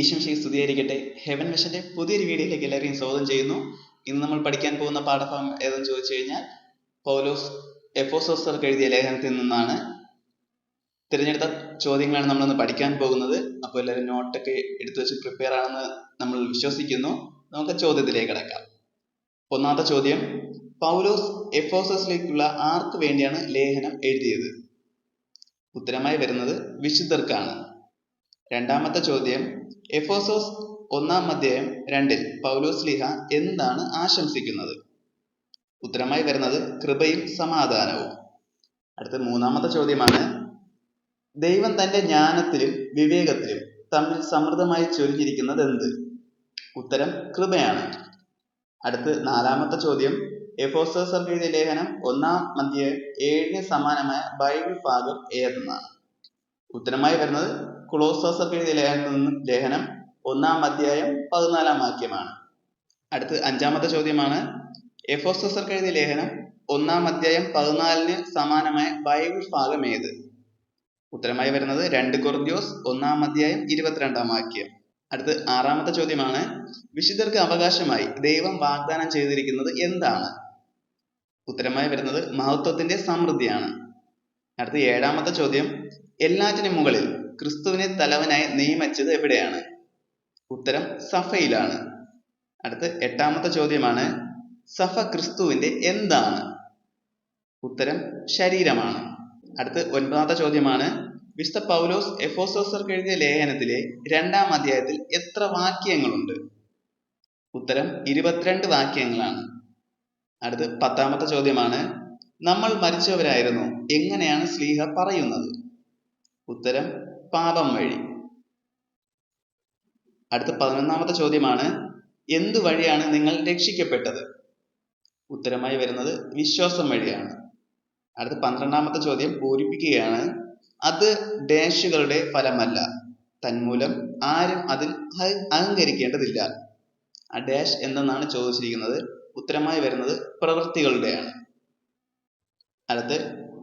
ഈശംശി സ്തുതിയായിരിക്കട്ടെ. ഹെവൻ മിഷന്റെ പുതിയൊരു വീഡിയോയിലേക്ക് എല്ലാവരെയും സ്വാഗതം ചെയ്യുന്നു. ഇന്ന് നമ്മൾ പഠിക്കാൻ പോകുന്ന പാഠഭാഗം ഏതെന്ന് ചോദിച്ചു കഴിഞ്ഞാൽ പൗലോസ് എഫോസോസർക്ക് എഴുതിയ ലേഖനത്തിൽ നിന്നാണ്. തിരഞ്ഞെടുത്ത ചോദ്യങ്ങളാണ് നമ്മളിന്ന് പഠിക്കാൻ പോകുന്നത്. അപ്പോൾ എല്ലാവരും നോട്ടൊക്കെ എടുത്തു വെച്ച് പ്രിപ്പയർ ആണെന്ന് നമ്മൾ വിശ്വസിക്കുന്നു. നമുക്ക് ചോദ്യത്തിലേക്ക് കിടക്കാം. ഒന്നാമത്തെ ചോദ്യം പൗലോസ് എഫോസസിലേക്കുള്ള ആർക്ക് വേണ്ടിയാണ് ലേഖനം എഴുതിയത്? ഉത്തരമായി വരുന്നത് വിശുദ്ധർക്കാണ്. രണ്ടാമത്തെ ചോദ്യം എഫോസോസ് ഒന്നാം അധ്യായം രണ്ടിൽ പൗലോസ് ലിഹ എന്താണ് ആശംസിക്കുന്നത്? ഉത്തരമായി വരുന്നത് കൃപയും സമാധാനവും. അടുത്ത മൂന്നാമത്തെ ചോദ്യമാണ് ദൈവം തന്റെ ജ്ഞാനത്തിലും വിവേകത്തിലും തമ്മിൽ സമൃദ്ധമായി ചൊരിഞ്ഞിരിക്കുന്നത് എന്ത്? ഉത്തരം കൃപയാണ്. അടുത്ത് നാലാമത്തെ ചോദ്യം എഫോസോസ് എഴുതിയ ലേഖനം ഒന്നാം അധ്യായം ഏഴിന് സമാനമായ ബൈബിൾ ഭാഗം ഏതെന്നാണ്? ഉത്തരമായി വരുന്നത് കുളോസോസർക്ക് എഴുതിയ നിന്നും ലേഖനം ഒന്നാം അധ്യായം പതിനാലാം വാക്യമാണ്. അടുത്ത് അഞ്ചാമത്തെ ചോദ്യമാണ്. എഫോസോസർക്ക് എഴുതിയ ലേഖനം ഒന്നാം അധ്യായം പതിനാലിന് സമാനമായ ബൈബിൾ ഭാഗം ഏത്? ഉത്തരമായി വരുന്നത് രണ്ട് കൊർദ്യോസ് ഒന്നാം അധ്യായം ഇരുപത്തിരണ്ടാം വാക്യം. അടുത്ത് ആറാമത്തെ ചോദ്യമാണ്. വിശുദ്ധർക്ക് അവകാശമായി ദൈവം വാഗ്ദാനം ചെയ്തിരിക്കുന്നത് എന്താണ്? ഉത്തരമായി വരുന്നത് മഹത്വത്തിന്റെ സമൃദ്ധിയാണ്. അടുത്ത ഏഴാമത്തെ ചോദ്യം. എല്ലാറ്റിനും മുകളിൽ ക്രിസ്തുവിനെ തലവനായി നിയമിച്ചത് എവിടെയാണ്? ഉത്തരം സഫയിലാണ്. അടുത്ത എട്ടാമത്തെ ചോദ്യമാണ് സഫ ക്രിസ്തുവിന്റെ എന്താണ്? ഉത്തരം ശരീരമാണ്. അടുത്ത ഒൻപതാമത്തെ ചോദ്യമാണ് വിശുദ്ധ പൗലോസ് എഫോസോസർക്ക് എഴുതിയ ലേഖനത്തിലെ രണ്ടാം അധ്യായത്തിൽ എത്ര വാക്യങ്ങളുണ്ട്? ഉത്തരം ഇരുപത്തിരണ്ട് വാക്യങ്ങളാണ്. അടുത്ത് പത്താമത്തെ ചോദ്യമാണ് നമ്മൾ മരിച്ചവരായിരുന്നു എങ്ങനെയാണ് സ്ലീഹ പറയുന്നത്? ഉത്തരം പാപം വഴി. അടുത്ത പതിനൊന്നാമത്തെ ചോദ്യമാണ് എന്തു വഴിയാണ് നിങ്ങൾ രക്ഷിക്കപ്പെട്ടത്? ഉത്തരമായി വരുന്നത് വിശ്വാസം വഴിയാണ്. അടുത്ത പന്ത്രണ്ടാമത്തെ ചോദ്യം പൂരിപ്പിക്കുകയാണ് അത് ഡാഷുകളുടെ ഫലമല്ല. തന്മൂലം ആരും അതിൽ അഹങ്കരിക്കേണ്ടതില്ല. ആ ഡാഷ് എന്തെന്നാണ് ചോദിച്ചിരിക്കുന്നത്? ഉത്തരമായി വരുന്നത് പ്രവൃത്തികളുടെയാണ്. അടുത്ത്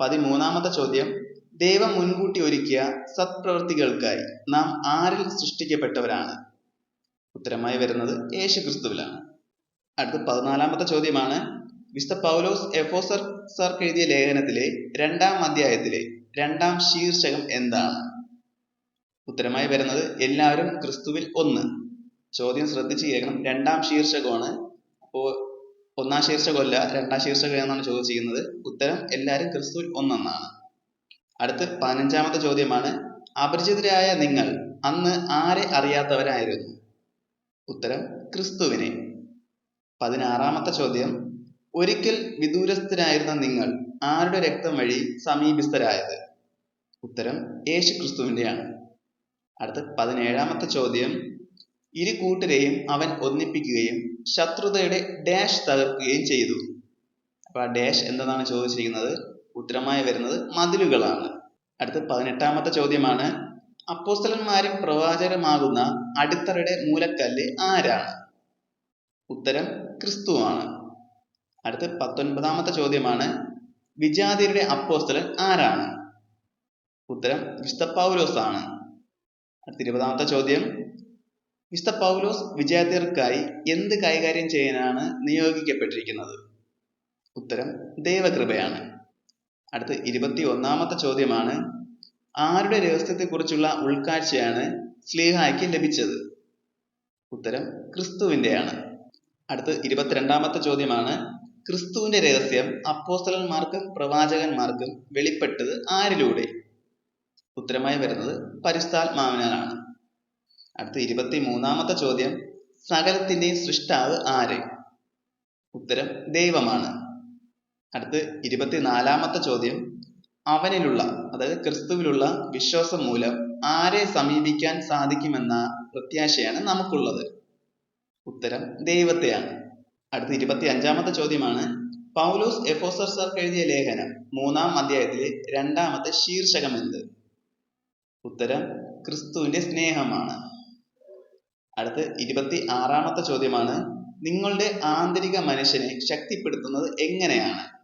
പതിമൂന്നാമത്തെ ചോദ്യം ദൈവം മുൻകൂട്ടി ഒരുക്കിയ സത്പ്രവൃത്തികൾക്കായി നാം ആരിൽ സൃഷ്ടിക്കപ്പെട്ടവരാണ്. ഉത്തരമായി വരുന്നത് യേശു ക്രിസ്തുവിലാണ് അടുത്ത പതിനാലാമത്തെ ചോദ്യമാണ്. വിശുദ്ധ പൗലോസ് എഫോസർ സർക്ക് എഴുതിയ ലേഖനത്തിലെ രണ്ടാം അധ്യായത്തിലെ രണ്ടാം ശീർഷകം എന്താണ്? ഉത്തരമായി വരുന്നത് എല്ലാവരും ക്രിസ്തുവിൽ ഒന്ന്. ചോദ്യം ശ്രദ്ധിച്ച് കേൾക്കണം. രണ്ടാം ശീർഷകമാണ്. അപ്പോൾ ഒന്നാം ശീർഷകമല്ല രണ്ടാം ശീർഷകം എന്നാണ് ചോദിച്ചിരിക്കുന്നത്. ഉത്തരം എല്ലാവരും ക്രിസ്തുവിൽ ഒന്നെന്നാണ്. അടുത്ത് പതിനഞ്ചാമത്തെ ചോദ്യമാണ് അപരിചിതരായ നിങ്ങൾ അന്ന് ആരെ അറിയാത്തവരായിരുന്നു? ഉത്തരം ക്രിസ്തുവിനെ. പതിനാറാമത്തെ ചോദ്യം ഒരിക്കൽ വിദൂരസ്ഥരായിരുന്ന നിങ്ങൾ ആരുടെ രക്തം വഴി സമീപസ്ഥരായത്? ഉത്തരം യേശു ക്രിസ്തുവിന്റെയാണ് അടുത്ത പതിനേഴാമത്തെ ചോദ്യം ഇരു കൂട്ടരെയും അവൻ ഒന്നിപ്പിക്കുകയും ശത്രുതയുടെ ഡാഷ് തകർക്കുകയും ചെയ്തു. അപ്പോൾ ആ ഡാഷ് എന്തെന്നാണ് ചോദിച്ചിരിക്കുന്നത്? ഉത്തരമായി വരുന്നത് മതിലുകളാണ്. അടുത്ത പതിനെട്ടാമത്തെ ചോദ്യമാണ് അപ്പോസ്തലന്മാരും പ്രവാചകരുമാകുന്ന അടിത്തറയുടെ മൂലക്കല്ല് ആരാണ്? ഉത്തരം ക്രിസ്തുവാണ്. അടുത്ത പത്തൊൻപതാമത്തെ ചോദ്യമാണ് വിജാതിയുടെ അപ്പോസ്തലൻ ആരാണ്? ഉത്തരം വിശുദ്ധ പൗലോസ് ആണ് അടുത്ത ഇരുപതാമത്തെ ചോദ്യം വിശുദ്ധ പൗലോസ് വിജാതിയർക്കായി എന്ത് കൈകാര്യം ചെയ്യാനാണ് നിയോഗിക്കപ്പെട്ടിരിക്കുന്നത്? ഉത്തരം ദൈവകൃപയാണ്. അടുത്ത ഇരുപത്തി ഒന്നാമത്തെ ചോദ്യമാണ്. ആരുടെ രഹസ്യത്തെക്കുറിച്ചുള്ള ഉൾക്കാഴ്ചയാണ് സ്ലീഹായ്ക്ക് ലഭിച്ചത്? ഉത്തരം ക്രിസ്തുവിന്റെയാണ്. അടുത്ത് ഇരുപത്തിരണ്ടാമത്തെ ചോദ്യമാണ് ക്രിസ്തുവിന്റെ രഹസ്യം അപ്പോസ്തലന്മാർക്കും പ്രവാചകന്മാർക്കും വെളിപ്പെട്ടത് ആരിലൂടെ? ഉത്തരമായി വരുന്നത് പരിസ്ഥാത്മാവിനാലാണ് അടുത്ത ഇരുപത്തി മൂന്നാമത്തെ ചോദ്യം സകലത്തിന്റെയും സൃഷ്ടാവ് ആര്? ഉത്തരം ദൈവമാണ്. അടുത്ത് ഇരുപത്തിനാലാമത്തെ ചോദ്യം. അവനിലുള്ള അതായത് ക്രിസ്തുവിലുള്ള വിശ്വാസം മൂലം ആരെ സമീപിക്കാൻ സാധിക്കുമെന്ന പ്രത്യാശയാണ് നമുക്കുള്ളത്. ഉത്തരം ദൈവത്തെയാണ്. അടുത്ത ഇരുപത്തി അഞ്ചാമത്തെ ചോദ്യമാണ്. പൗലോസ് എഫോസർസർക്ക് എഴുതിയ ലേഖനം മൂന്നാം അധ്യായത്തിലെ രണ്ടാമത്തെ ശീർഷകം എന്ത്? ഉത്തരം ക്രിസ്തുവിന്റെ സ്നേഹമാണ്. അടുത്ത് ഇരുപത്തി ആറാമത്തെ ചോദ്യമാണ്. നിങ്ങളുടെ ആന്തരിക മനുഷ്യനെ ശക്തിപ്പെടുത്തുന്നത് എങ്ങനെയാണ്?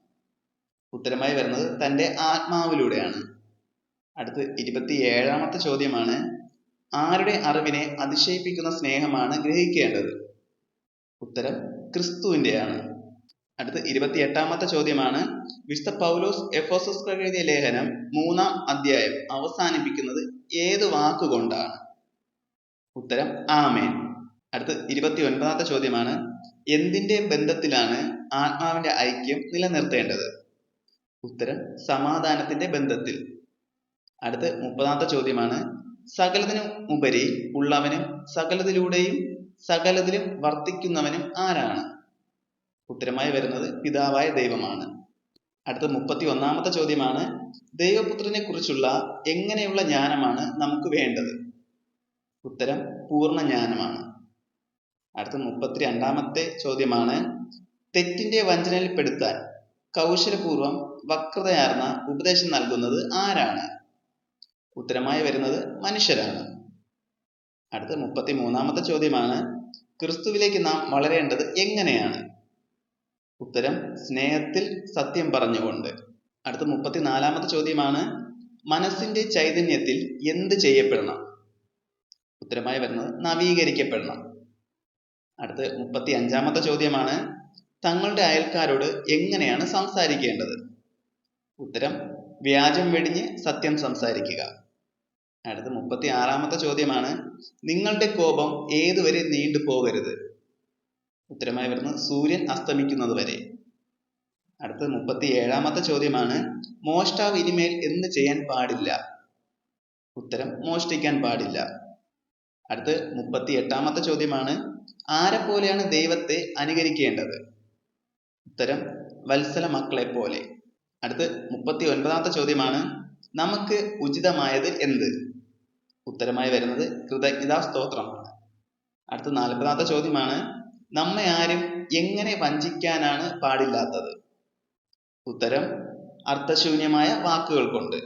ഉത്തരമായി വരുന്നത് തന്റെ ആത്മാവിലൂടെയാണ്. അടുത്ത് ഇരുപത്തി ഏഴാമത്തെ ചോദ്യമാണ് ആരുടെ അറിവിനെ അതിശയിപ്പിക്കുന്ന സ്നേഹമാണ് ഗ്രഹിക്കേണ്ടത്? ഉത്തരം ക്രിസ്തുവിന്റെയാണ്. അടുത്ത ഇരുപത്തി എട്ടാമത്തെ ചോദ്യമാണ് വിശുദ്ധ പൗലോസ് എഫോസസ് എഴുതിയ ലേഖനം മൂന്നാം അധ്യായം അവസാനിപ്പിക്കുന്നത് ഏത് വാക്കുകൊണ്ടാണ്? ഉത്തരം ആമേൻ. അടുത്ത ഇരുപത്തി ഒൻപതാമത്തെ ചോദ്യമാണ് എന്തിന്റെ ബന്ധത്തിലാണ് ആത്മാവിന്റെ ഐക്യം നിലനിർത്തേണ്ടത്? ഉത്തരം സമാധാനത്തിന്റെ ബന്ധത്തിൽ. അടുത്ത മുപ്പതാമത്തെ ചോദ്യമാണ് സകലതിനും ഉപരി ഉള്ളവനും സകലതിലൂടെയും സകലതിലും വർത്തിക്കുന്നവനും ആരാണ്? ഉത്തരമായി വരുന്നത് പിതാവായ ദൈവമാണ്. അടുത്ത മുപ്പത്തി ഒന്നാമത്തെ ചോദ്യമാണ് ദൈവപുത്രനെ കുറിച്ചുള്ള എങ്ങനെയുള്ള ജ്ഞാനമാണ് നമുക്ക് വേണ്ടത്? ഉത്തരം പൂർണ ജ്ഞാനമാണ്. അടുത്ത മുപ്പത്തി രണ്ടാമത്തെ ചോദ്യമാണ് തെറ്റിന്റെ വഞ്ചനയിൽപ്പെടുത്താൻ കൗശലപൂർവം വക്രതയാർന്ന ഉപദേശം നൽകുന്നത് ആരാണ്? ഉത്തരമായി വരുന്നത് മനുഷ്യരാണ്. അടുത്ത മുപ്പത്തി മൂന്നാമത്തെ ചോദ്യമാണ് ക്രിസ്തുവിലേക്ക് നാം വളരേണ്ടത് എങ്ങനെയാണ്? ഉത്തരം സ്നേഹത്തിൽ സത്യം പറഞ്ഞുകൊണ്ട്. അടുത്ത മുപ്പത്തിനാലാമത്തെ ചോദ്യമാണ് മനസ്സിന്റെ ചൈതന്യത്തിൽ എന്ത് ചെയ്യപ്പെടണം? ഉത്തരമായി വരുന്നത് നവീകരിക്കപ്പെടണം. അടുത്ത മുപ്പത്തി അഞ്ചാമത്തെ ചോദ്യമാണ് തങ്ങളുടെ അയൽക്കാരോട് എങ്ങനെയാണ് സംസാരിക്കേണ്ടത്? ഉത്തരം വ്യാജം വെടിഞ്ഞ് സത്യം സംസാരിക്കുക. അടുത്ത മുപ്പത്തി ആറാമത്തെ ചോദ്യമാണ് നിങ്ങളുടെ കോപം ഏതുവരെ നീണ്ടു പോകരുത്? ഉത്തരമായി വരുന്നത് സൂര്യൻ അസ്തമിക്കുന്നത് വരെ. അടുത്ത മുപ്പത്തി ഏഴാമത്തെ ചോദ്യമാണ് മോഷ്ടാവ് ഇനിമേൽ എന്ന് ചെയ്യാൻ പാടില്ല? ഉത്തരം മോഷ്ടിക്കാൻ പാടില്ല. അടുത്ത് മുപ്പത്തി എട്ടാമത്തെ ചോദ്യമാണ് ആരെ പോലെയാണ് ദൈവത്തെ അനുകരിക്കേണ്ടത്? ഉത്തരം വത്സല മക്കളെ പോലെ അടുത്ത് മുപ്പത്തി ഒൻപതാമത്തെ ചോദ്യമാണ് നമുക്ക് ഉചിതമായത് എന്ത്? ഉത്തരമായി വരുന്നത് കൃതജ്ഞതാ സ്തോത്രമാണ് അടുത്ത നാൽപ്പതാമത്തെ ചോദ്യമാണ് നമ്മെ ആരും എങ്ങനെ വഞ്ചിക്കാനാണ് പാടില്ലാത്തത്? ഉത്തരം അർത്ഥശൂന്യമായ വാക്കുകൾ കൊണ്ട്.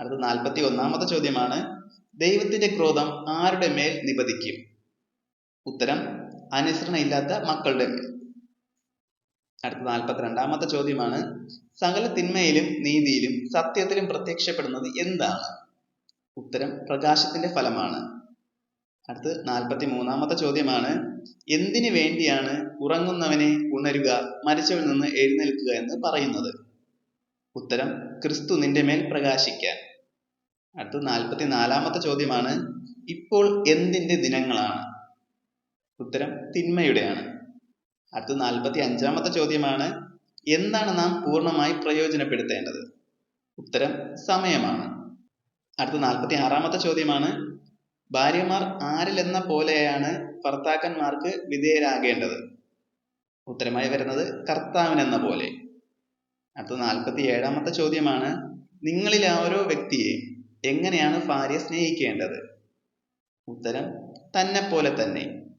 അടുത്ത നാൽപ്പത്തി ഒന്നാമത്തെ ചോദ്യമാണ് ദൈവത്തിന്റെ ക്രോധം ആരുടെ മേൽ നിപതിക്കും? ഉത്തരം അനുസരണയില്ലാത്ത മക്കളുടെ മേൽ. അടുത്ത നാൽപ്പത്തിരണ്ടാമത്തെ ചോദ്യമാണ്. സകല തിന്മയിലും നീതിയിലും സത്യത്തിലും പ്രത്യക്ഷപ്പെടുന്നത് എന്താണ്? ഉത്തരം പ്രകാശത്തിന്റെ ഫലമാണ്. അടുത്ത് നാൽപ്പത്തി മൂന്നാമത്തെ ചോദ്യമാണ്. എന്തിനു വേണ്ടിയാണ് ഉറങ്ങുന്നവനെ ഉണരുക മരിച്ചവരിൽ നിന്ന് എഴുന്നേൽക്കുക എന്ന് പറയുന്നത്? ഉത്തരം ക്രിസ്തു നിന്റെ മേൽ പ്രകാശിക്കാൻ. അടുത്ത നാൽപ്പത്തി നാലാമത്തെ ചോദ്യമാണ്. ഇപ്പോൾ എന്തിന്റെ ദിനങ്ങളാണ്? ഉത്തരം തിന്മയുടെയാണ്. അടുത്ത നാൽപ്പത്തി അഞ്ചാമത്തെ ചോദ്യമാണ് എന്താണ് നാം പൂർണമായി പ്രയോജനപ്പെടുത്തേണ്ടത്? ഉത്തരം സമയമാണ്. അടുത്ത നാൽപ്പത്തി ആറാമത്തെ ചോദ്യമാണ് ഭാര്യമാർ ആരിലെന്ന പോലെയാണ് ഭർത്താക്കന്മാർക്ക് വിധേയരാകേണ്ടത്? ഉത്തരമായി വരുന്നത് കർത്താവിനെന്ന പോലെ. അടുത്ത നാൽപ്പത്തി ഏഴാമത്തെ ചോദ്യമാണ് നിങ്ങളിൽ ഓരോ വ്യക്തിയെ എങ്ങനെയാണ് ഭാര്യ സ്നേഹിക്കേണ്ടത്? ഉത്തരം തന്നെ പോലെ തന്നെ.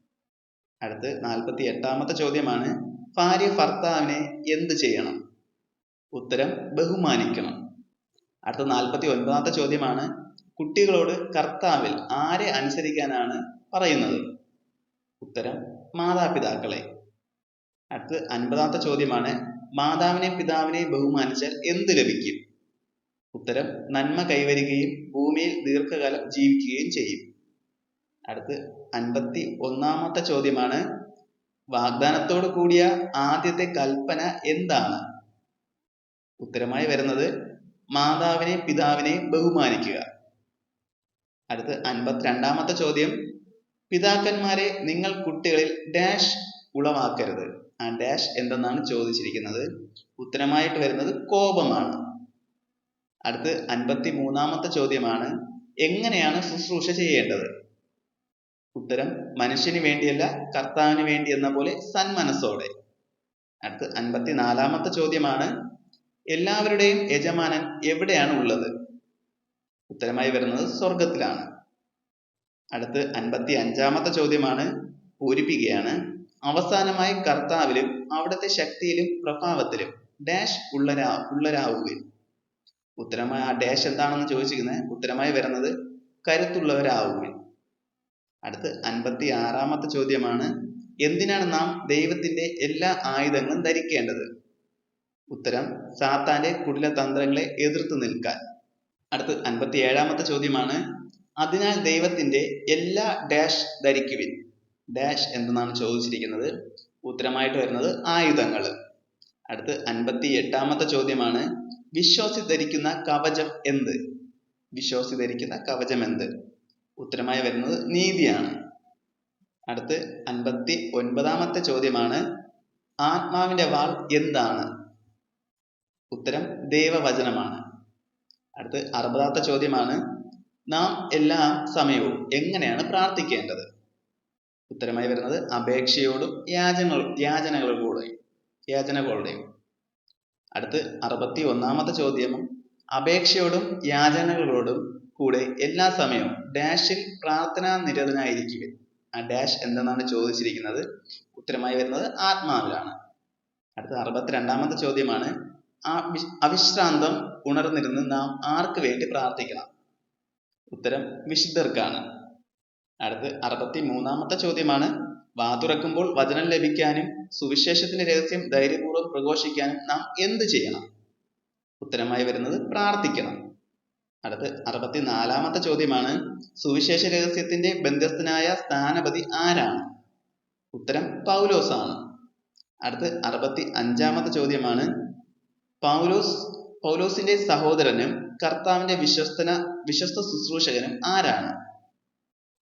അടുത്ത് നാൽപ്പത്തി എട്ടാമത്തെ ചോദ്യമാണ് ഭാര്യ ഭർത്താവിനെ എന്ത് ചെയ്യണം? ഉത്തരം ബഹുമാനിക്കണം. അടുത്ത നാൽപ്പത്തി ഒൻപതാമത്തെ ചോദ്യമാണ് കുട്ടികളോട് കർത്താവിൽ ആരെ അനുസരിക്കാനാണ് പറയുന്നത്? ഉത്തരം മാതാപിതാക്കളെ. അടുത്ത് അൻപതാമത്തെ ചോദ്യമാണ് മാതാവിനെ പിതാവിനെ ബഹുമാനിച്ചാൽ എന്ത് ലഭിക്കും? ഉത്തരം നന്മ കൈവരികയും ഭൂമിയിൽ ദീർഘകാലം ജീവിക്കുകയും ചെയ്യും. അടുത്ത് അൻപത്തി ഒന്നാമത്തെ ചോദ്യമാണ്. വാഗ്ദാനത്തോട് കൂടിയ ആദ്യത്തെ കൽപ്പന എന്താണ്? ഉത്തരമായി വരുന്നത് മാതാവിനെ പിതാവിനെ ബഹുമാനിക്കുക. അടുത്ത് അൻപത്തിരണ്ടാമത്തെ ചോദ്യം. പിതാക്കന്മാരെ നിങ്ങൾ കുട്ടികളിൽ ഡാഷ് ഉളവാക്കരുത്. ആ ഡാഷ് എന്തെന്നാണ് ചോദിച്ചിരിക്കുന്നത്? ഉത്തരമായിട്ട് വരുന്നത് കോപമാണ്. അടുത്ത് അൻപത്തി മൂന്നാമത്തെ ചോദ്യമാണ്. എങ്ങനെയാണ് ശുശ്രൂഷ ചെയ്യേണ്ടത്? ഉത്തരം മനുഷ്യന് വേണ്ടിയല്ല കർത്താവിന് വേണ്ടി എന്ന പോലെ സന്മനസ്സോടെ. അടുത്ത് അൻപത്തി നാലാമത്തെ ചോദ്യമാണ് എല്ലാവരുടെയും യജമാനൻ എവിടെയാണ് ഉള്ളത്? ഉത്തരമായി വരുന്നത് സ്വർഗത്തിലാണ് അടുത്ത് അൻപത്തി അഞ്ചാമത്തെ ചോദ്യമാണ് പൂരിപ്പിക്കുകയാണ്. അവസാനമായി കർത്താവിലും അവിടുത്തെ ശക്തിയിലും പ്രഭാവത്തിലും ഡാഷ് ഉള്ളരാ ഉള്ളരാവുകയും. ഉത്തരമായി ആ ഡാഷ് എന്താണെന്ന് ചോദിച്ചിരിക്കുന്നത് ഉത്തരമായി വരുന്നത് കരുത്തുള്ളവരാവുകയും. അടുത്ത് അൻപത്തി ആറാമത്തെ ചോദ്യമാണ്. എന്തിനാണ് നാം ദൈവത്തിന്റെ എല്ലാ ആയുധങ്ങളും ധരിക്കേണ്ടത്? ഉത്തരം സാത്താന്റെ കുടില തന്ത്രങ്ങളെ എതിർത്ത് നിൽക്കാൻ. അടുത്ത് അൻപത്തി ഏഴാമത്തെ ചോദ്യമാണ് അതിനാൽ ദൈവത്തിന്റെ എല്ലാ ഡാഷ് ധരിക്കുവിൻ. ഡാഷ് എന്തെന്നാണ് ചോദിച്ചിരിക്കുന്നത്? ഉത്തരമായിട്ട് വരുന്നത് ആയുധങ്ങൾ. അടുത്ത് അൻപത്തി എട്ടാമത്തെ ചോദ്യമാണ് വിശ്വാസി ധരിക്കുന്ന കവചം എന്ത്? വിശ്വാസി ധരിക്കുന്ന കവചം എന്ത്? ഉത്തരമായി വരുന്നത് നീതിയാണ്. അടുത്ത് അൻപത്തി ഒൻപതാമത്തെ ചോദ്യമാണ് ആത്മാവിന്റെ വാൾ എന്താണ്? ഉത്തരം ദേവവചനമാണ്. അടുത്ത് അറുപതാമത്തെ ചോദ്യമാണ് നാം എല്ലാ സമയവും എങ്ങനെയാണ് പ്രാർത്ഥിക്കേണ്ടത്? ഉത്തരമായി വരുന്നത് അപേക്ഷയോടും യാചന യാചനകളോടെയും യാചനകളുടെയും. അടുത്ത് അറുപത്തി ഒന്നാമത്തെ ചോദ്യം അപേക്ഷയോടും യാചനകളോടും കൂടെ എല്ലാ സമയവും ഡാഷിൽ പ്രാർത്ഥനാ നിരതനായിരിക്കുക ആ ഡാഷ് എന്തെന്നാണ് ചോദിച്ചിരിക്കുന്നത്? ഉത്തരമായി വരുന്നത് ആത്മാവിലാണ്. അടുത്ത അറുപത്തിരണ്ടാമത്തെ ചോദ്യമാണ് അവിശ്രാന്തം ഉണർന്നിരുന്ന് നാം ആർക്ക് വേണ്ടി പ്രാർത്ഥിക്കണം? ഉത്തരം വിശുദ്ധർക്കാണ്. അടുത്ത് അറുപത്തി മൂന്നാമത്തെ ചോദ്യമാണ് വാതുറക്കുമ്പോൾ വചനം ലഭിക്കാനും സുവിശേഷത്തിന്റെ രഹസ്യം ധൈര്യപൂർവം പ്രഘോഷിക്കാനും നാം എന്ത് ചെയ്യണം? ഉത്തരമായി വരുന്നത് പ്രാർത്ഥിക്കണം. അടുത്ത് അറുപത്തിനാലാമത്തെ ചോദ്യമാണ്. സുവിശേഷ രഹസ്യത്തിന്റെ ബന്ധസ്ഥനായ സ്ഥാനപതി ആരാണ്? ഉത്തരം പൗലോസ് ആണ് അടുത്ത് അറുപത്തി അഞ്ചാമത്തെ ചോദ്യമാണ്. പൗലോസ് പൗലോസിന്റെ സഹോദരനും കർത്താവിന്റെ വിശ്വസ്തന വിശ്വസ്ത ശുശ്രൂഷകനും ആരാണ്?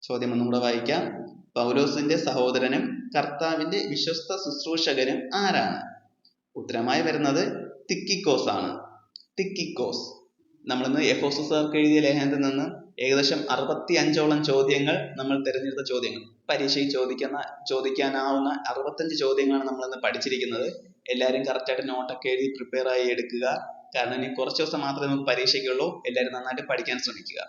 ചോദ്യം ഒന്നുകൂടെ വായിക്കാം. പൗലോസിന്റെ സഹോദരനും കർത്താവിന്റെ വിശ്വസ്ത ശുശ്രൂഷകനും ആരാണ്? ഉത്തരമായി വരുന്നത് തിക്കിക്കോസ് ആണ് തിക്കിക്കോസ് നമ്മളിന്ന് എഫോസർക്ക് എഴുതിയ ലേഖനത്തിൽ നിന്ന് ഏകദേശം അറുപത്തി അഞ്ചോളം ചോദ്യങ്ങൾ നമ്മൾ തിരഞ്ഞെടുത്ത ചോദ്യങ്ങൾ. പരീക്ഷയിൽ ചോദിക്കുന്ന ചോദിക്കാനാവുന്ന അറുപത്തഞ്ച് ചോദ്യങ്ങളാണ് നമ്മൾ ഇന്ന് പഠിച്ചിരിക്കുന്നത്. എല്ലാവരും കറക്റ്റായിട്ട് നോട്ടൊക്കെ എഴുതി പ്രിപ്പയർ ആയി എടുക്കുക. കാരണം ഇനി കുറച്ച് ദിവസം മാത്രമേ നമുക്ക് പരീക്ഷയ്ക്കുള്ളൂ. എല്ലാവരും നന്നായിട്ട് പഠിക്കാൻ ശ്രമിക്കുക.